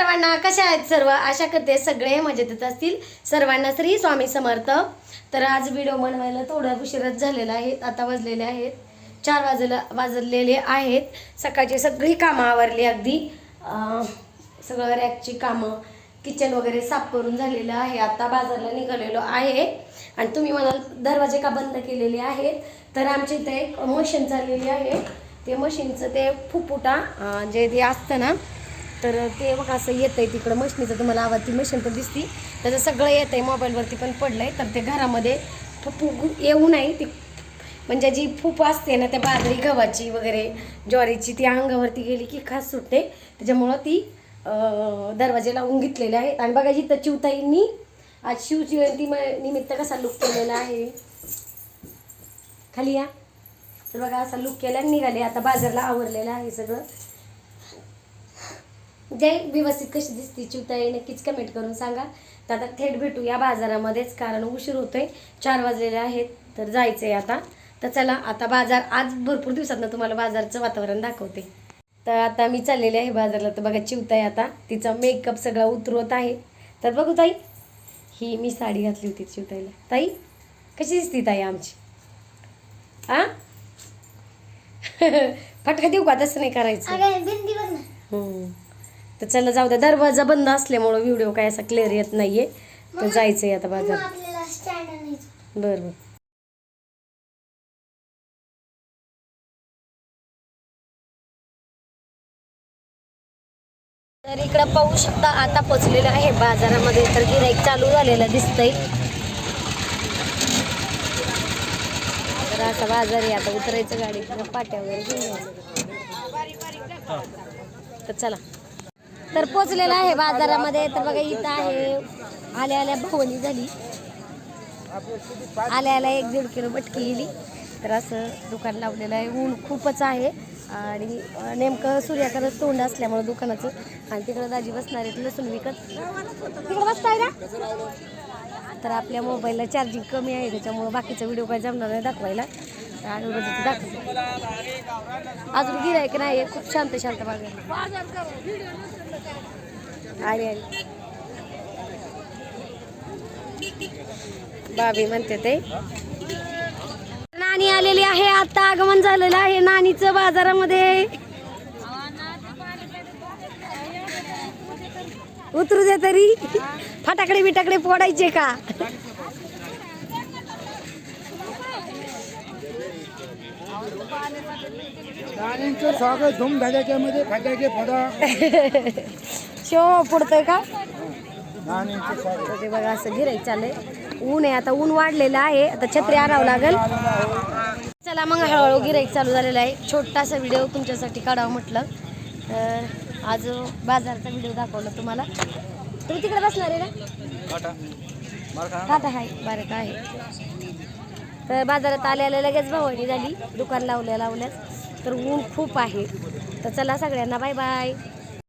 सर्वांना कशा आहेत सर्व? आशा करते सगळे मजेतच असतील. सर्वांना श्री स्वामी समर्थ. तर आज व्हिडिओ बनवायला थोडा उशीरच झालेला आहे. आता वाजलेले आहेत. चार वाजला वाजलेले आहेत. सकाळची सगळी कामं आवरली अगदी. सगळं रॅकची कामं किचन वगैरे साफ करून झालेलं आहे. आता बाजारला निघालेलो आहे. आणि तुम्ही म्हणाल दरवाजे का बंद केलेले आहेत? तर आमच्या इथे एक मशीन चाललेली आहे. ते मशीनचं ते फुपुटा जे ते असतं ना तर ते बघा असं येतं आहे तिकडं. मशनीचं तुम्हाला आवाज ती मशीन पण दिसती. त्याचं सगळं येतं आहे मोबाईलवरती पण पडलं आहे तर ते घरामध्ये फुपू येऊ नाही ती म्हणजे जी फूप असते ना त्या बाजरी गव्हाची वगैरे ज्वारीची ती अंगावरती गेली की खास सुटते. त्याच्यामुळं ती दरवाजे लावून घेतलेले आहेत. आणि बघा जिथं चिवताईंनी आज शिवजयंती निमित्त कसा लुक केलेला आहे. खाली या. तर बघा असा लुक केला आणि निघाले. आता बाजारला आवरलेला आहे सगळं. जे व्यवस्थित कशी दिसते चिवताई नक्कीच कमेंट करून सांगा. तर आता थेट भेटू या बाजारामध्येच कारण उशीर होतोय चार वाजलेले आहेत तर जायचं आहे आता. तर चला आता बाजार आज भरपूर दिवसात तुम्हाला बाजारचं वातावरण दाखवते. तर आता मी चाललेले आहे बाजारला. तर बघा चिवताई आता तिचा मेकअप सगळा उतरवत आहे. तर बघू ताई ही मी साडी घातली होती चिवताईला. ताई कशी दिसती ताई आमची? आ? फटका देऊ का? तसं नाही करायचं. तर चला जाऊ द्या. दरवाजा बंद असल्यामुळं व्हिडिओ काय असा क्लिअर येत नाहीये. तर जायचंय आता मग बाजार आपल्याला स्टँड आणायचं बरं बरं. तर इकडं पाहू शकता आता पोचलेलं आहे बाजारामध्ये. तर गिराईक चालू झालेलं दिसतंय. तर असा बाजार आहे आता उतरायचं गाडी. पाट्या वगैरे घेऊन जायचं. तर चला. तर पोचलेला आहे बाजारामध्ये. तर बघा इथं आहे. आल्या आल्या भवनी झाली. आल्या आल्या एक दीड किलो मटकी गेली. तर असं दुकान लावलेलं आहे. ऊन खूपच आहे. आणि नेमकं सूर्याकडं तोंड असल्यामुळं दुकानाचं. आणि तिकडं दाजी बसणार आहेत लसूण विकत. तिकडं बसताय ना तर आपल्या मोबाईलला चार्जिंग कमी आहे. त्याच्यामुळं बाकीचा व्हिडिओ काय जमणार नाही दाखवायला. आणि दाखव अजून गिरायक नाही आहे खूप शांत शांत बाजार. आली आली. बाबी म्हणते ते. नानी आलेली आहे आता आगमन झालेलं आहे. नाणीचं बाजारामध्ये उतरू दे तरी. फटाकडे बिटाकडे फोडायचे का? राणींचं स्वागत धूम धडाक्यामध्ये फटाके फोडा. का? राणींचं स्वागत. तर ते बघा असं गिराईक चाललंय. ऊन आहे आता ऊन वाढलेलं आहे. आता छत्री आणावं लागेल. चला मग हळूहळू गिराईक चालू झालेला आहे. छोटासा व्हिडिओ तुमच्यासाठी काढावं म्हटलं. तर आज बाजारचा व्हिडिओ दाखवला तुम्हाला. तुम्ही तिकडे बसणार आहे ना? काटा. आहे बारका आहे. तर बाजारात आल्याला लगेच भवानी झाली दुकान लावल्या लावल्याच तर ऊन खूप आहे. तर चला सगळ्यांना बाय बाय